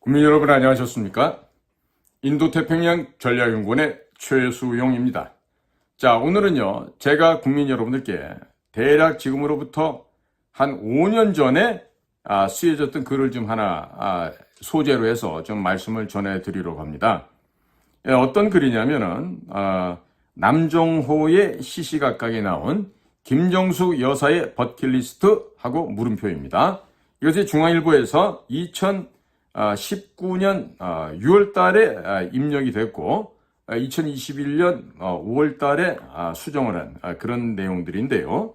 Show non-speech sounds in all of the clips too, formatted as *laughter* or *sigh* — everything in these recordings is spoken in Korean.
국민 여러분 안녕하셨습니까? 인도태평양 전략연구원의 최수용입니다. 자, 오늘은요, 제가 국민 여러분들께 대략 지금으로부터 한 5년 전에 아, 쓰여졌던 글을 좀 하나 아, 소재로 해서 좀 말씀을 전해드리려고 합니다. 예, 어떤 글이냐면은 아, 남정호의 시시각각에 나온 김정숙 여사의 버킷리스트하고 물음표입니다. 이것이 중앙일보에서 2019년 6월 달에 아, 입력이 됐고 2021년 5월 달에 아, 수정을 한 아, 그런 내용들인데요.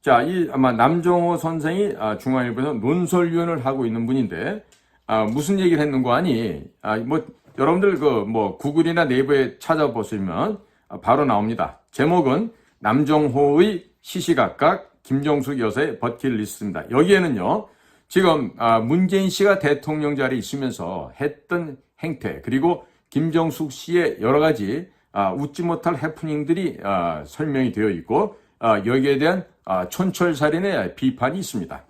자, 이 아마 남정호 선생이 아, 중앙일보에서 논설위원을 하고 있는 분인데 아, 무슨 얘기를 했는거 아니? 아, 뭐 여러분들 그 뭐 구글이나 네이버에 찾아보시면 아, 바로 나옵니다. 제목은 남정호의 시시각각 김정숙 여사의 버킷리스트입니다. 여기에는요. 지금 아, 문재인 씨가 대통령 자리에 있으면서 했던 행태 그리고 김정숙 씨의 여러 가지 아, 웃지 못할 해프닝들이 아, 설명이 되어 있고 아, 여기에 대한 아, 촌철살인의 비판이 있습니다.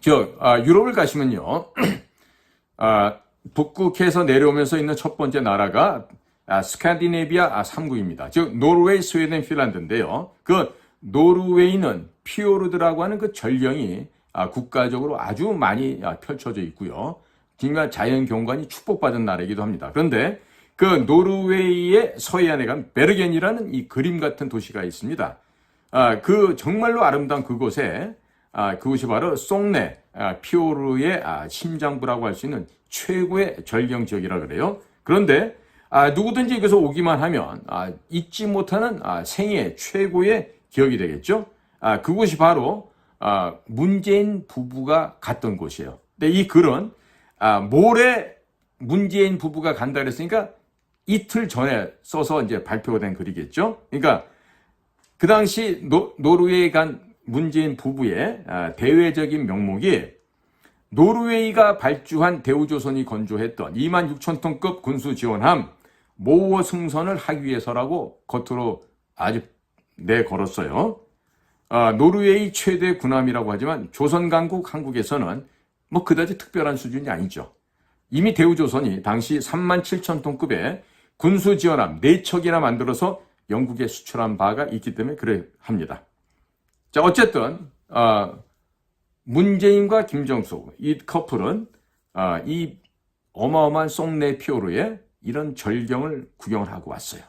저 아, 유럽을 가시면요, *clears throat* 아, 북극해서 내려오면서 있는 첫 번째 나라가 아, 스칸디네비아 3국입니다. 즉 노르웨이, 스웨덴, 핀란드인데요. 그 노르웨이는 피오르드라고 하는 그 전령이 아, 국가적으로 아주 많이 아, 펼쳐져 있고요. 정말 자연 경관이 축복받은 나라이기도 합니다. 그런데 그 노르웨이의 서해안에 간 베르겐이라는 이 그림 같은 도시가 있습니다. 아, 그 정말로 아름다운 그곳에 아, 그곳이 바로 송네 아, 피오르의 아, 심장부라고 할 수 있는 최고의 절경 지역이라 그래요. 그런데 아, 누구든지 여기서 오기만 하면 아, 잊지 못하는 아, 생애 최고의 기억이 되겠죠. 아, 그곳이 바로 아, 문재인 부부가 갔던 곳이에요. 근데 이 글은 아, 모레 문재인 부부가 간다 그랬으니까 이틀 전에 써서 이제 발표가 된 글이겠죠. 그러니까 그 당시 노, 노르웨이 간 문재인 부부의 아, 대외적인 명목이 노르웨이가 발주한 대우조선이 건조했던 2만 6천 톤급 군수 지원함 모호 승선을 하기 위해서라고 겉으로 아주 내걸었어요. 아, 노르웨이 최대 군함이라고 하지만 조선 강국 한국에서는 뭐 그다지 특별한 수준이 아니죠. 이미 대우조선이 당시 3만 7천 톤급의 군수 지원함 4척이나 만들어서 영국에 수출한 바가 있기 때문에 그래 합니다. 자, 어쨌든, 어, 문재인과 김정숙, 이 커플은, 어, 이 어마어마한 송내 피오르에 이런 절경을 구경을 하고 왔어요.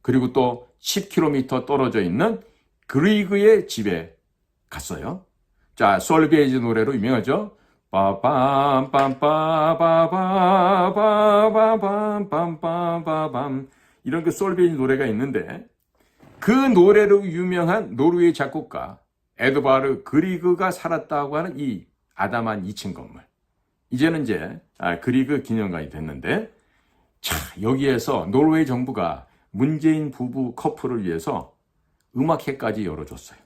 그리고 또 10km 떨어져 있는 그리그의 집에 갔어요. 자, 솔베이지 노래로 유명하죠? 빠밤빰빠바바바밤빰빰빰빰빰 이런 그 솔베이지 노래가 있는데 그 노래로 유명한 노르웨이 작곡가 에드바르 그리그가 살았다고 하는 이 아담한 2층 건물. 이제는 이제 아, 그리그 기념관이 됐는데 자 여기에서 노르웨이 정부가 문재인 부부 커플을 위해서 음악회까지 열어줬어요.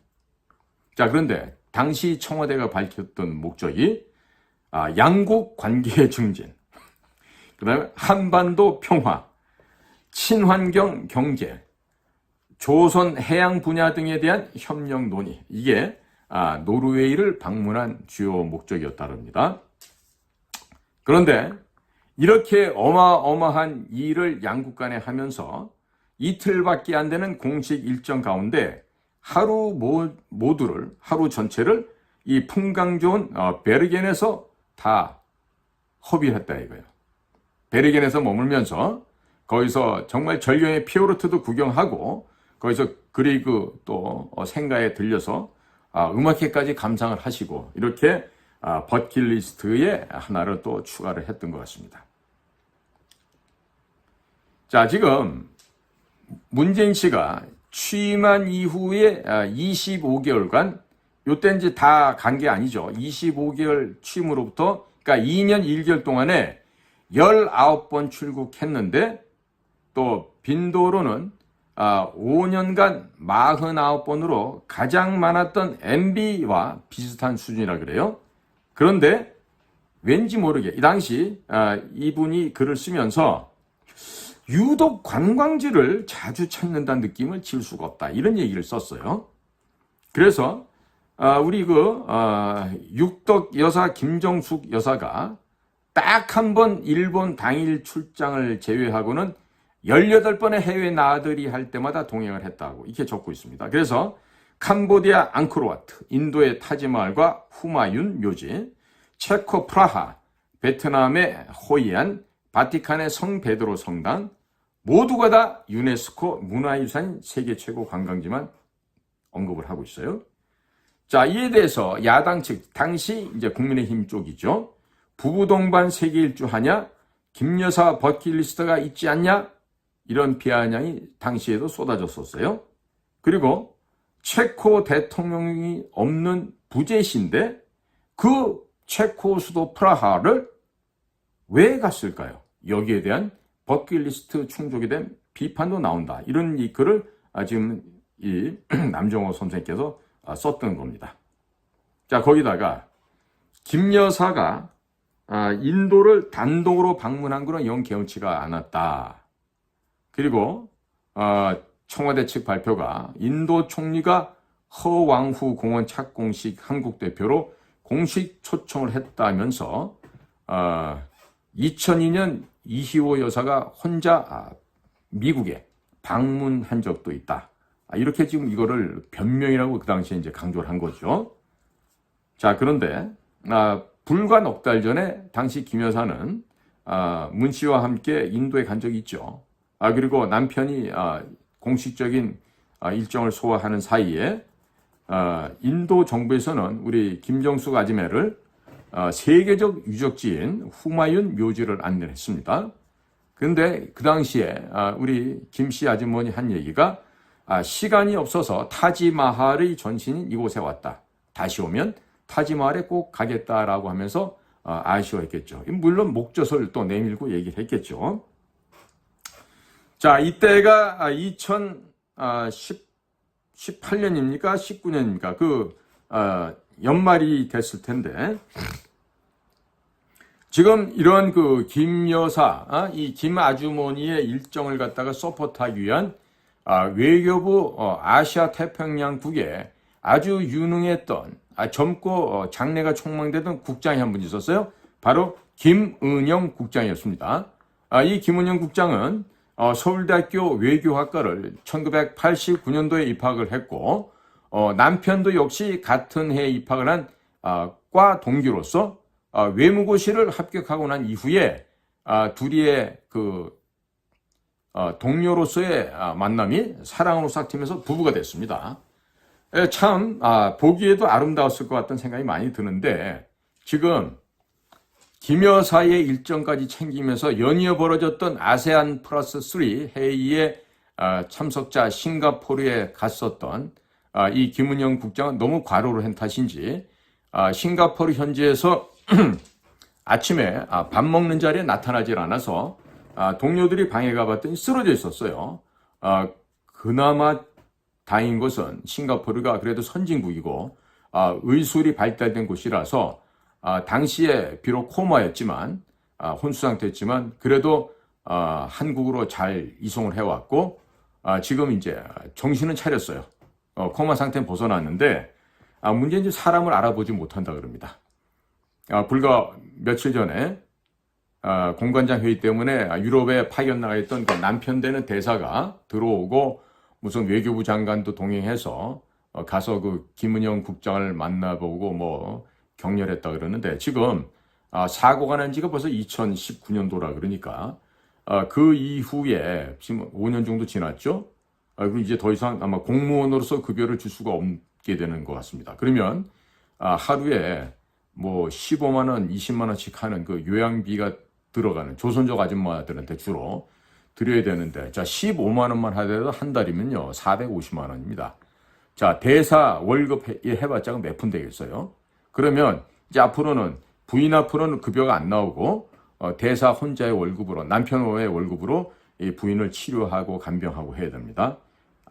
자 그런데 당시 청와대가 밝혔던 목적이 아, 양국 관계 증진, 그 다음에 한반도 평화, 친환경 경제, 조선 해양 분야 등에 대한 협력 논의. 이게 아, 노르웨이를 방문한 주요 목적이었다릅니다. 그런데 이렇게 어마어마한 일을 양국 간에 하면서 이틀밖에 안 되는 공식 일정 가운데 하루 모두를 하루 전체를 이 풍광 좋은 어, 베르겐에서 다 허비했다 이거예요. 베르겐에서 머물면서 거기서 정말 절경의 피오르트도 구경하고 거기서 그리그 또 어, 생가에 들려서 아, 음악회까지 감상을 하시고 이렇게 아, 버킷리스트에 하나를 또 추가를 했던 것 같습니다. 자 지금 문재인 씨가 취임한 이후에 25개월간 요때 이제 다 간 게 아니죠. 25개월 취임으로부터 그러니까 2년 1개월 동안에 19번 출국했는데 또 빈도로는 아, 5년간 49번으로 가장 많았던 MB와 비슷한 수준이라 그래요. 그런데 왠지 모르게 이 당시 아, 이분이 글을 쓰면서 유독 관광지를 자주 찾는다는 느낌을 지울 수가 없다. 이런 얘기를 썼어요. 그래서 아, 우리 그 아, 육덕 여사 김정숙 여사가 딱 한 번 일본 당일 출장을 제외하고는 18번의 해외 나들이 할 때마다 동행을 했다고 이렇게 적고 있습니다. 그래서 캄보디아 앙코르와트, 인도의 타지마할과 후마윤 묘지, 체코 프라하, 베트남의 호이안, 바티칸의 성 베드로 성당 모두가 다 유네스코 문화유산 세계 최고 관광지만 언급을 하고 있어요. 자, 이에 대해서 야당 측 당시 이제 국민의힘 쪽이죠. 부부 동반 세계 일주하냐? 김 여사 버킷리스트가 있지 않냐? 이런 비아냥이 당시에도 쏟아졌었어요. 그리고 체코 대통령이 없는 부재시인데 그 체코 수도 프라하를 왜 갔을까요? 여기에 대한 버킷리스트 충족에 대한 비판도 나온다. 이런 이 글을 아, 지금 이 *clears throat* 남정호 선생님께서 아, 썼던 겁니다. 자, 거기다가 김 여사가 아, 인도를 단독으로 방문한 거는 영 개운치가 않았다. 그리고 어, 청와대 측 발표가 인도 총리가 허왕후 공원 착공식 한국 대표로 공식 초청을 했다면서 어, 2002년 이희호 여사가 혼자 아, 미국에 방문한 적도 있다. 아, 이렇게 지금 이거를 변명이라고 그 당시에 이제 강조를 한 거죠. 자, 그런데 아, 불과 넉 달 전에 당시 김 여사는 아, 문 씨와 함께 인도에 간 적이 있죠. 아, 그리고 남편이 아, 공식적인 아, 일정을 소화하는 사이에 아, 인도 정부에서는 우리 김정숙 아지매를 아, 세계적 유적지인 후마윤 묘지를 안내했습니다. 근데 그 당시에 아, 우리 김씨 아주머니 한 얘기가 아, 시간이 없어서 타지마할의 전신인 이곳에 왔다. 다시 오면 타지마할에 꼭 가겠다라고 하면서 아, 아쉬워했겠죠. 물론 목젖을 또 내밀고 얘기를 했겠죠. 자, 이때가 2018년입니까? 19년입니까? 그 아, 연말이 됐을 텐데 지금 이런 그 김 여사, 아, 이김 아주머니의 일정을 갖다가 서포트하기 위한 아, 외교부 어, 아시아 태평양 국에 아주 유능했던 아, 젊고 어, 장래가 촉망되던 국장이 한 분 있었어요. 바로 김은영 국장이었습니다. 아, 이 김은영 국장은 어, 서울대학교 외교학과를 1989년도에 입학을 했고 남편도 역시 같은 해에 입학을 한과 동기로서 외무고시를 합격하고 난 이후에 둘이의 그 어, 동료로서의 아, 만남이 사랑으로 싹트면서 부부가 됐습니다. 참 아, 보기에도 아름다웠을 것 같다는 생각이 많이 드는데 지금 김 여사의 일정까지 챙기면서 연이어 벌어졌던 아세안 플러스 3 회의에 아, 참석자 싱가포르에 갔었던 이 김은영 국장은 너무 과로를 한 탓인지 싱가포르 현지에서 *clears throat* 아침에 밥 먹는 자리에 나타나질 않아서 아, 동료들이 방해가 봤더니 쓰러져 있었어요. 아, 그나마 다행인 것은 싱가포르가 그래도 선진국이고 아, 의술이 발달된 곳이라서 아, 당시에 비록 코마였지만 아, 혼수 상태였지만 그래도 아, 한국으로 잘 이송을 해왔고 아, 지금 이제 정신은 차렸어요. 어, 코마 상태는 벗어났는데 아, 문제는 사람을 알아보지 못한다 그럽니다. 아, 불과 며칠 전에 아, 공관장 회의 때문에 유럽에 파견 나가 있던 그 남편 되는 대사가 들어오고 무슨 외교부 장관도 동행해서 어, 가서 그 김은영 국장을 만나보고 뭐 격렬했다 그러는데 지금 아, 사고가 난 지가 벌써 2019년도라 그러니까 아, 그 이후에 지금 5년 정도 지났죠. 그리고 이제 더 이상 아마 공무원으로서 급여를 줄 수가 없게 되는 것 같습니다. 그러면 하루에 뭐 15만 원, 20만 원씩 하는 그 요양비가 들어가는 조선족 아줌마들한테 주로 드려야 되는데 자 15만 원만 하더라도 한 달이면요 450만 원입니다. 자 대사 월급 해, 해봤자 몇 푼 되겠어요? 그러면 이제 앞으로는 부인 앞으로는 급여가 안 나오고 어, 대사 혼자의 월급으로 남편의 월급으로 이 부인을 치료하고 간병하고 해야 됩니다.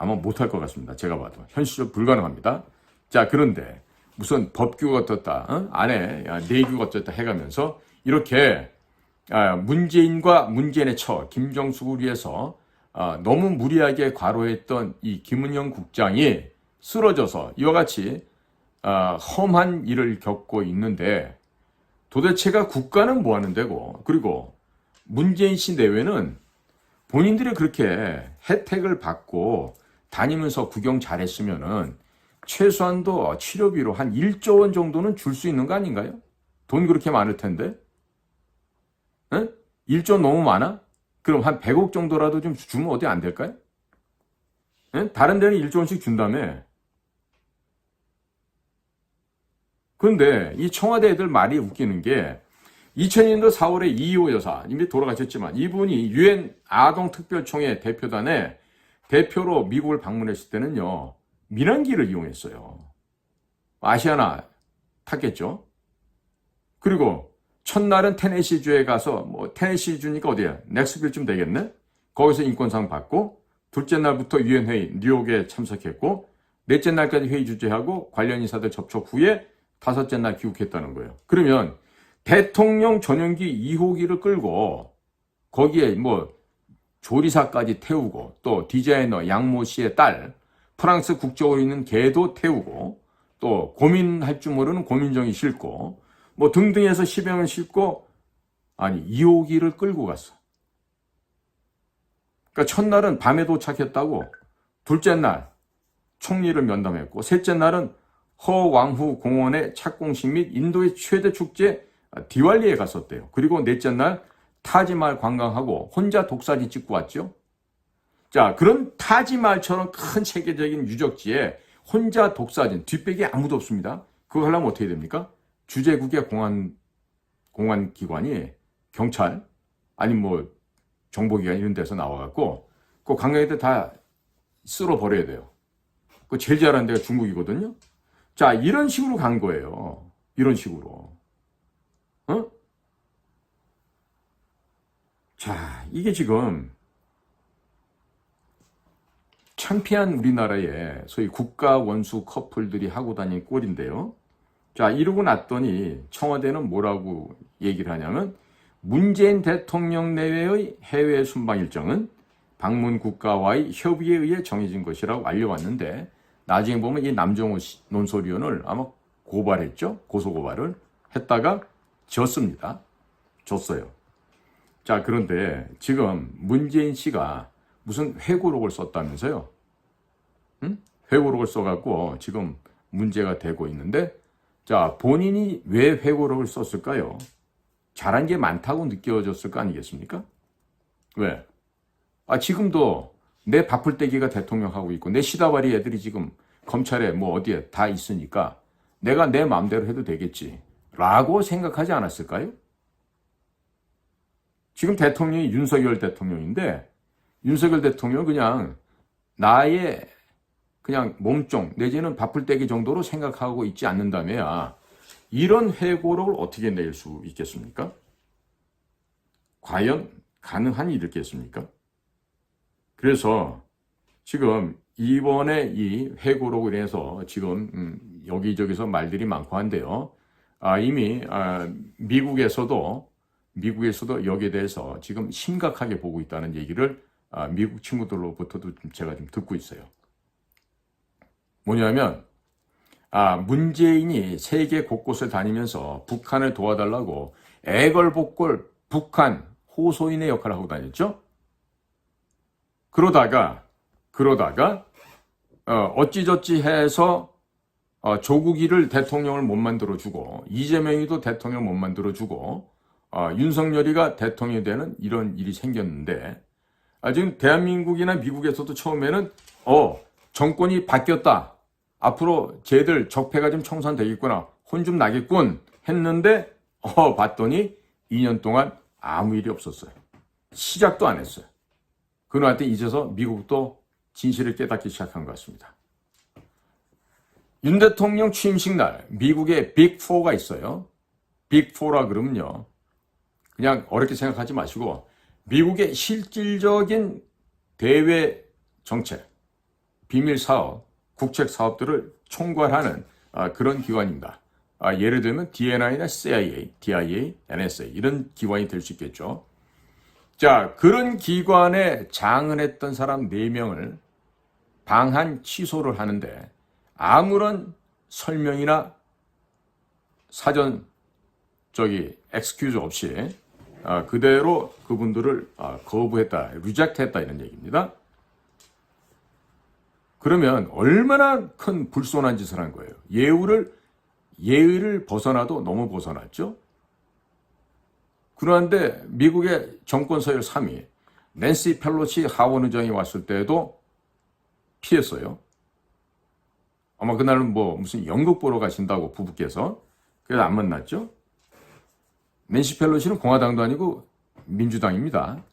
아마 못할 것 같습니다. 제가 봐도 현실적으로 불가능합니다. 자 그런데 무슨 법규가 어떻다, 어? 안에 내규가 어떻다 해가면서 이렇게 아, 문재인과 문재인의 처 김정숙을 위해서 아, 너무 무리하게 과로했던 이 김은영 국장이 쓰러져서 이와 같이 아, 험한 일을 겪고 있는데 도대체가 국가는 뭐 하는 데고 그리고 문재인 씨 내외는 본인들이 그렇게 혜택을 받고 다니면서 구경 잘했으면은 최소한도 치료비로 한 1조 원 정도는 줄 수 있는 거 아닌가요? 돈 그렇게 많을 텐데. 응? 1조 너무 많아? 그럼 한 100억 정도라도 좀 주면 어디 안 될까요? 응? 다른 데는 1조 원씩 준다며. 그런데 이 청와대 애들 말이 웃기는 게 2000년도 4월에 이호 여사 이미 돌아가셨지만 이분이 유엔 아동특별총회 대표단에 대표로 미국을 방문했을 때는요 민항기를 이용했어요. 아시아나 탔겠죠. 그리고 첫날은 테네시주에 가서 뭐 테네시주니까 어디야 넥스빌쯤 되겠네. 거기서 인권상 받고 둘째 날부터 유엔 회의 뉴욕에 참석했고 넷째 날까지 회의 주재하고 관련 인사들 접촉 후에 다섯째 날 귀국했다는 거예요. 그러면 대통령 전용기 2호기를 끌고 거기에 뭐 조리사까지 태우고 또 디자이너 양모 씨의 딸 프랑스 국적으로 있는 개도 태우고 또 고민할 줄 모르는 고민정이 싣고 뭐 등등해서 10여명을 싣고 아니 2호기를 끌고 갔어. 그러니까 첫날은 밤에 도착했다고 둘째 날 총리를 면담했고 셋째 날은 허왕후 공원의 착공식 및 인도의 최대 축제 디왈리에 갔었대요. 그리고 넷째 날 타지말 관광하고 혼자 독사진 찍고 왔죠. 자, 그런 타지말처럼 큰 세계적인 유적지에 혼자 독사진, 뒷백이 아무도 없습니다. 그거 하려면 어떻게 됩니까? 주재국의 공안, 공안기관이 경찰, 아니 뭐 정보기관 이런 데서 나와갖고 그 관광객들 다 쓸어버려야 돼요. 그 제일 잘하는 데가 중국이거든요. 자, 이런 식으로 간 거예요. 이런 식으로. 어? 자, 이게 지금 창피한 우리나라의 소위 국가 원수 커플들이 하고 다니는 꼴인데요. 자, 이러고 났더니 청와대는 뭐라고 얘기를 하냐면 문재인 대통령 내외의 해외 순방 일정은 방문 국가와의 협의에 의해 정해진 것이라고 알려왔는데 나중에 보면 이 남정호 논설위원을 아마 고발했죠. 고소고발을 했다가 졌습니다. 졌어요. 자, 그런데 지금 문재인 씨가 무슨 회고록을 썼다면서요? 응? 회고록을 써갖고 지금 문제가 되고 있는데, 자, 본인이 왜 회고록을 썼을까요? 잘한 게 많다고 느껴졌을 거 아니겠습니까? 왜? 아, 지금도 내 바풀떼기가 대통령 하고 있고, 내 시다바리 애들이 지금 검찰에 뭐 어디에 다 있으니까 내가 내 마음대로 해도 되겠지. 라고 생각하지 않았을까요? 지금 대통령이 윤석열 대통령인데 윤석열 대통령은 그냥 나의 그냥 몸종 내지는 바풀떼기 정도로 생각하고 있지 않는다며야 이런 회고록을 어떻게 낼 수 있겠습니까? 과연 가능한 일이겠습니까? 그래서 지금 이번에 이 회고록을 인해서 지금 음, 여기저기서 말들이 많고 한데요. 아, 이미 아, 미국에서도 미국에서도 여기에 대해서 지금 심각하게 보고 있다는 얘기를 아, 미국 친구들로부터도 좀 제가 좀 듣고 있어요. 뭐냐면 아, 문재인이 세계 곳곳을 다니면서 북한을 도와달라고 애걸복걸 북한 호소인의 역할을 하고 다녔죠. 그러다가 그러다가 어, 어찌저찌 해서 어, 조국이를 대통령을 못 만들어주고 이재명이도 대통령 못 만들어주고 어, 윤석열이가 대통령이 되는 이런 일이 생겼는데 아, 지금 대한민국이나 미국에서도 처음에는 어 정권이 바뀌었다 앞으로 쟤들 적폐가 좀 청산되겠구나 혼 좀 나겠군 했는데 어 봤더니 2년 동안 아무 일이 없었어요 시작도 안 했어요 그놈한테 잊어서 미국도 진실을 깨닫기 시작한 것 같습니다. 윤 대통령 취임식 날 미국의 빅4가 있어요. 빅4라 그러면요. 그냥 어렵게 생각하지 마시고 미국의 실질적인 대외 정책, 비밀 사업, 국책 사업들을 총괄하는 아, 그런 기관입니다. 아, 예를 들면 DNI나 CIA, DIA, NSA 이런 기관이 될 수 있겠죠. 자, 그런 기관에 장을 했던 사람 4명을 방한 취소를 하는데 아무런 설명이나 사전 저기 엑스큐즈 없이 아, 그대로 그분들을 아, 거부했다, 리젝트했다 이런 얘기입니다. 그러면 얼마나 큰 불손한 짓을 한 거예요. 예우를 예의를 벗어나도 너무 벗어났죠. 그런데 미국의 정권 서열 3위 낸시 펠로시 하원 의장이 왔을 때도 피했어요. 아마 그날은 뭐 무슨 연극 보러 가신다고 부부께서 그래서 안 만났죠. 낸시 펠로시는 공화당도 아니고 민주당입니다.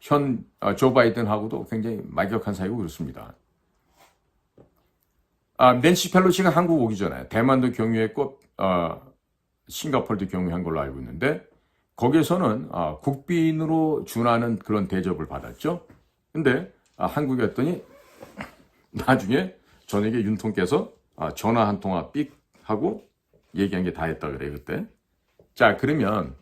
현 조 바이든하고도 굉장히 막역한 사이고 그렇습니다. 아, 낸시 펠로시가 한국 오기 전에 대만도 경유했고 어, 싱가폴도 경유한 걸로 알고 있는데 거기에서는 아, 국빈으로 준하는 그런 대접을 받았죠. 근데 아, 한국에 왔더니 나중에 저녁에 윤통께서 아, 전화 한 통화 삑 하고 얘기한 게 다 했다 그래 그때. 자 그러면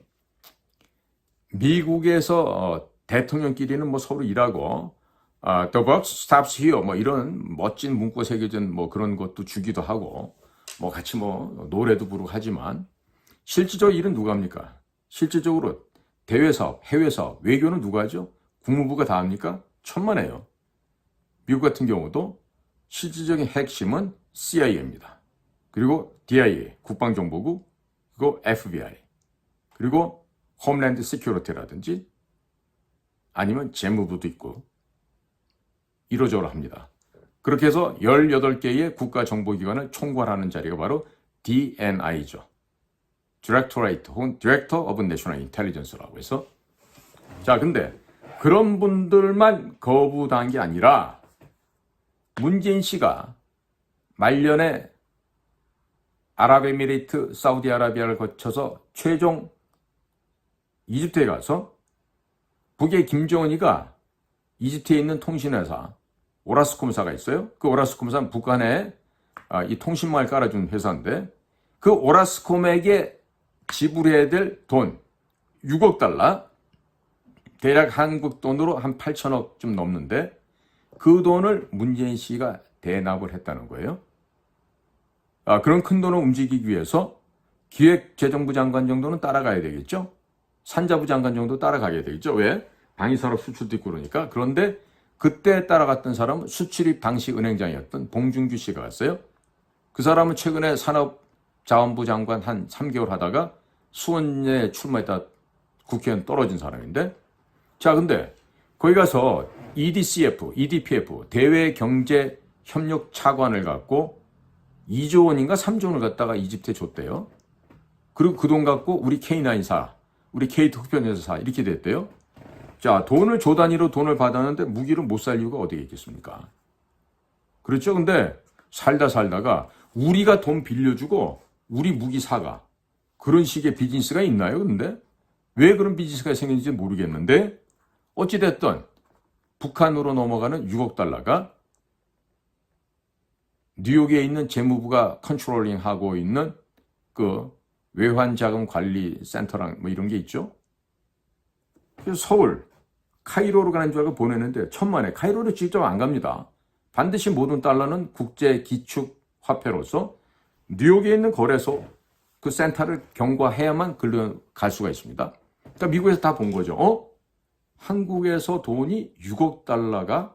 미국에서 어, 대통령끼리는 뭐 서로 일하고 아, the buck stops here 뭐 이런 멋진 문구 새겨진 뭐 그런 것도 주기도 하고 뭐 같이 뭐 노래도 부르고 하지만 실질적으로 일은 누가 합니까? 실질적으로 대외 사업, 해외 사업, 외교는 누가 하죠? 국무부가 다 합니까? 천만에요. 미국 같은 경우도 실질적인 핵심은 CIA입니다. 그리고 DIA, 국방정보국, 그리고 FBI, 그리고 홈랜드 시큐리티라든지 아니면 재무부도 있고 이러저러 합니다. 그렇게 해서 18개의 국가정보기관을 총괄하는 자리가 바로 DNI죠. Directorate 혹은 Director of National Intelligence라고 해서 자 근데 그런 분들만 거부당한 게 아니라 문재인 씨가 말년에 아랍에미레이트, 사우디아라비아를 거쳐서 최종 이집트에 가서 북의 김정은이가 이집트에 있는 통신회사 오라스콤사가 있어요. 그 오라스콤사는 북한에 아, 이 통신망을 깔아준 회사인데 그 오라스콤에게 지불해야 될 돈 6억 달러 대략 한국 돈으로 한 8천억 좀 넘는데 그 돈을 문재인 씨가 대납을 했다는 거예요. 아, 그런 큰 돈을 움직이기 위해서 기획재정부 장관 정도는 따라가야 되겠죠? 산자부 장관 정도 따라가야 되겠죠? 왜? 방위산업 수출도 있고 그러니까. 그런데 그때 따라갔던 사람은 수출입 당시 은행장이었던 봉준규 씨가 왔어요. 그 사람은 최근에 산업자원부 장관 한 3개월 하다가 수원에 출마했다 국회의원 떨어진 사람인데 자 근데 거기 가서 EDCF, EDPF 대외 경제 협력 차관을 갖고 2조 원인가 3조 원을 갖다가 이집트에 줬대요. 그리고 그 돈 갖고 우리 K9사, 우리 K 특별회사 이렇게 됐대요. 자, 돈을 조 단위로 돈을 받았는데 무기를 못 살 이유가 어디에 있겠습니까? 그렇죠? 근데 살다 살다가 우리가 돈 빌려주고 우리 무기 사가. 그런 식의 비즈니스가 있나요? 근데 왜 그런 비즈니스가 생긴지 모르겠는데 어찌됐든 북한으로 넘어가는 6억 달러가 뉴욕에 있는 재무부가 컨트롤링 하고 있는 그 외환자금 관리 센터랑 뭐 이런 게 있죠. 그래서 서울, 카이로로 가는 줄 알고 보내는데 천만에 카이로를 직접 안 갑니다. 반드시 모든 달러는 국제 기축 화폐로서 뉴욕에 있는 거래소 그 센터를 경과해야만 글로 갈 수가 있습니다. 그러니까 미국에서 다 본 거죠. 어? 한국에서 돈이 6억 달러가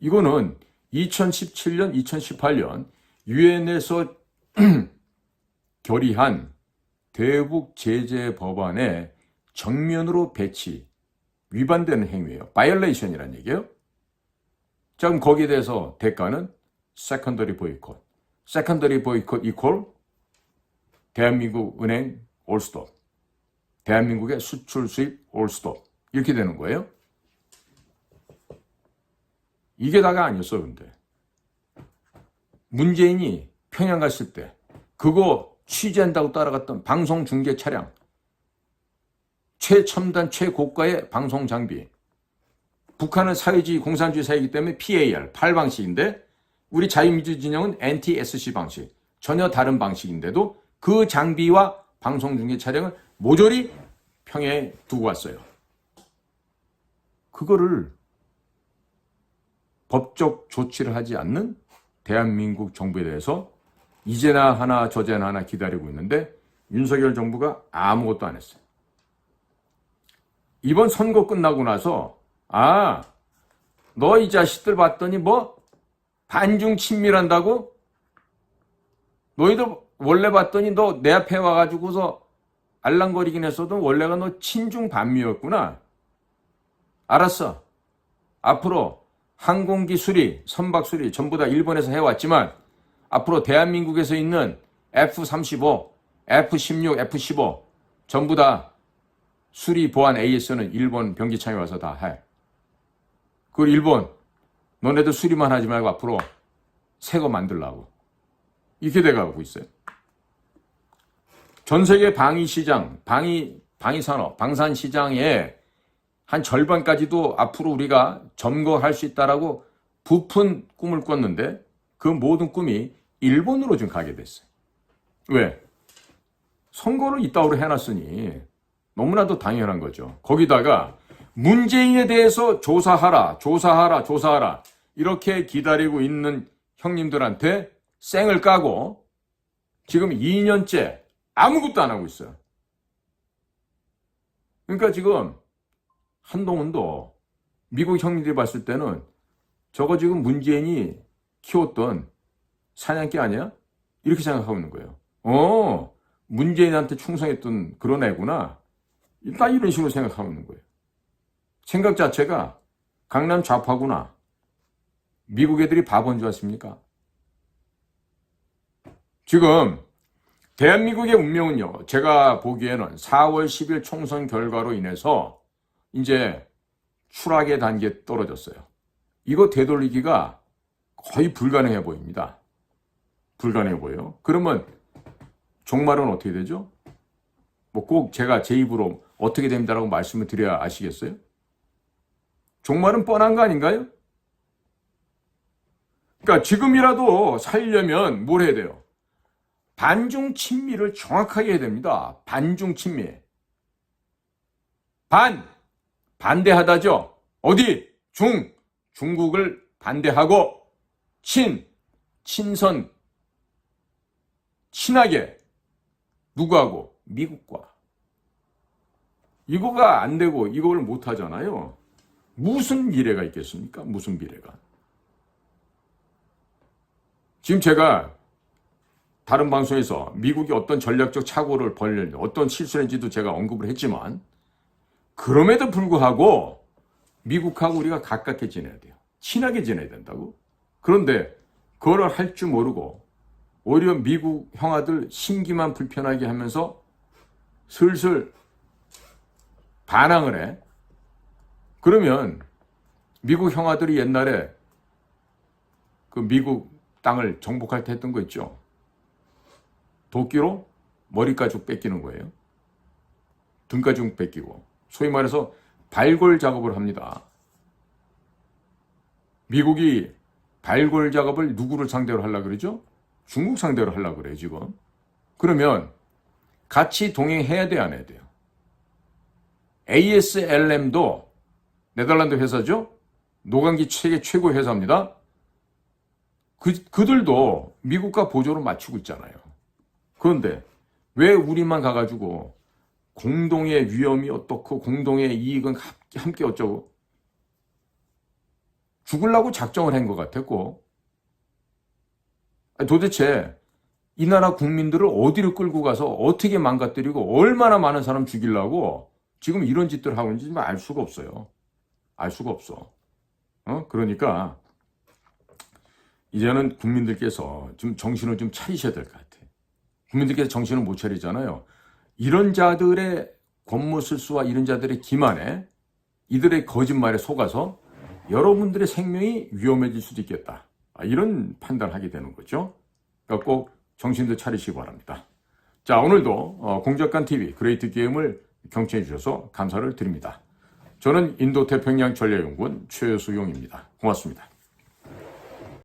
이거는 2017년, 2018년 유엔에서 *clears throat* 결의한 대북 제재 법안에 정면으로 배치 위반되는 행위예요. 바이올레이션이라는 얘기예요. 자, 그럼 거기에 대해서 대가는 세컨더리 보이콧. 세컨더리 보이콧 이퀄 대한민국 은행 올스톱. 대한민국의 수출 수입 올스톱. 이렇게 되는 거예요. 이게 다가 아니었어, 근데. 문재인이 평양 갔을 때, 그거 취재한다고 따라갔던 방송 중계 차량, 최첨단, 최고가의 방송 장비. 북한은 사회주의, 공산주의 사회이기 때문에 PAR, 8방식인데, 우리 자유민주 진영은 NTSC 방식. 전혀 다른 방식인데도 그 장비와 방송 중계 차량을 모조리 평양에 두고 왔어요. 그거를 법적 조치를 하지 않는 대한민국 정부에 대해서 이제나 하나 저제나 하나 기다리고 있는데 윤석열 정부가 아무것도 안 했어요. 이번 선거 끝나고 나서 아, 너 이 자식들 봤더니 뭐 반중 친밀한다고? 너희들 원래 봤더니 너 내 앞에 와가지고서 알랑거리긴 했어도 원래가 너 친중 반미였구나. 알았어. 앞으로 항공기 수리, 선박 수리 전부 다 일본에서 해왔지만 앞으로 대한민국에서 있는 F-35, F-16, F-15 전부 다 수리 보안 AS는 일본 병기창에 와서 다 해. 그 일본 너네들 수리만 하지 말고 앞으로 새 거 만들라고. 이렇게 돼가고 있어요. 전 세계 방위 시장, 방위 방위 산업, 방산 시장에 한 절반까지도 앞으로 우리가 점거할 수 있다라고 부푼 꿈을 꿨는데 그 모든 꿈이 일본으로 좀 가게 됐어요. 왜? 선거를 이따위로 해놨으니 너무나도 당연한 거죠. 거기다가 문재인에 대해서 조사하라, 조사하라, 조사하라 이렇게 기다리고 있는 형님들한테 쌩을 까고 지금 2년째 아무것도 안 하고 있어요. 그러니까 지금 한동훈도 미국 형님들이 봤을 때는 저거 지금 문재인이 키웠던 사냥개 아니야? 이렇게 생각하고 있는 거예요. 어, 문재인한테 충성했던 그런 애구나. 딱 이런 식으로 생각하고 있는 거예요. 생각 자체가 강남 좌파구나. 미국 애들이 바본 줄 아십니까? 지금 대한민국의 운명은요, 제가 보기에는 4월 10일 총선 결과로 인해서 이제 추락의 단계에 떨어졌어요. 이거 되돌리기가 거의 불가능해 보입니다. 불가능해 보여요. 그러면 종말은 어떻게 되죠? 뭐 꼭 제가 제 입으로 어떻게 됩니다라고 말씀을 드려야 아시겠어요? 종말은 뻔한 거 아닌가요? 그러니까 지금이라도 살려면 뭘 해야 돼요? 반중 친미를 정확하게 해야 됩니다. 반중 친미. 반 반대하다죠. 어디? 중 중국을 반대하고 친 친선 친하게 누구하고 미국과 이거가 안 되고 이걸 못 하잖아요. 무슨 미래가 있겠습니까? 무슨 미래가? 지금 제가 다른 방송에서 미국이 어떤 전략적 착오를 벌였는지 어떤 실수했는지도 제가 언급을 했지만 그럼에도 불구하고 미국하고 우리가 가깝게 지내야 돼요. 친하게 지내야 된다고. 그런데 그거를 할줄 모르고 오히려 미국 형아들 심기만 불편하게 하면서 슬슬 반항을 해. 그러면 미국 형아들이 옛날에 그 미국 땅을 정복할 때 했던 거 있죠. 도끼로 머리 가죽 뺏기는 거예요. 등 가죽 뺏기고. 소위 말해서 발골 작업을 합니다. 미국이 발골 작업을 누구를 상대로 하려 그러죠? 중국 상대로 하려 그래요, 지금. 그러면 같이 동행해야 돼, 안 해야 돼요? ASLM도 네덜란드 회사죠? 노광기 세계 최고 회사입니다. 그, 그들도 미국과 보조를 맞추고 있잖아요. 그런데 왜 우리만 가가지고 공동의 위험이 어떻고 공동의 이익은 함께 어쩌고 죽으려고 작정을 한 것 같았고 도대체 이 나라 국민들을 어디로 끌고 가서 어떻게 망가뜨리고 얼마나 많은 사람 죽이려고 지금 이런 짓들을 하고 있는지 알 수가 없어요. 알 수가 없어. 어? 그러니까 이제는 국민들께서 좀 정신을 좀 차리셔야 될 것 같아. 국민들께서 정신을 못 차리잖아요. 이런 자들의 권모술수와 이런 자들의 기만에 이들의 거짓말에 속아서 여러분들의 생명이 위험해질 수도 있겠다. 아, 이런 판단을 하게 되는 거죠. 그러니까 꼭 정신도 차리시기 바랍니다. 자, 오늘도 어, 공작관 TV 그레이트 게임을 경청해 주셔서 감사를 드립니다. 저는 인도 태평양 전략연구원 최수용입니다. 고맙습니다.